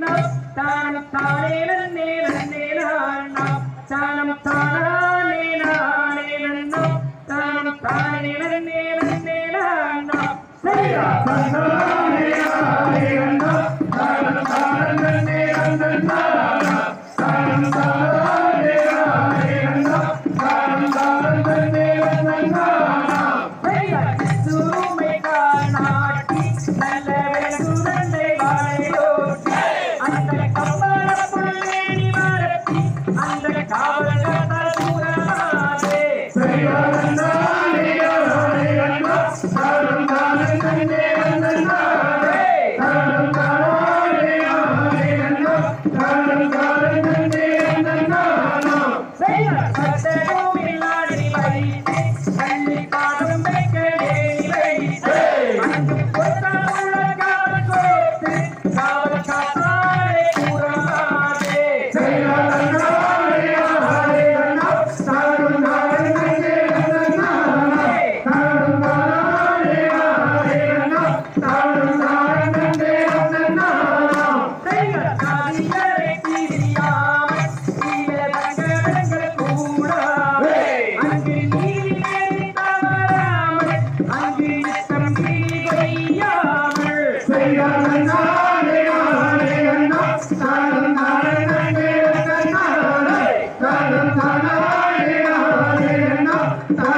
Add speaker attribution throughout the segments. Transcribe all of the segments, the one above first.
Speaker 1: நன்னோ தானம் தானே நன்னே நன்னே நானோ தானம் தானே நானே நன்னோ தானம் தானே நன்னே நன்னே நானோ சரியா சரியா சுருமை காணாட்டி நல்ல Say it. Bye.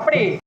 Speaker 1: அப்படி.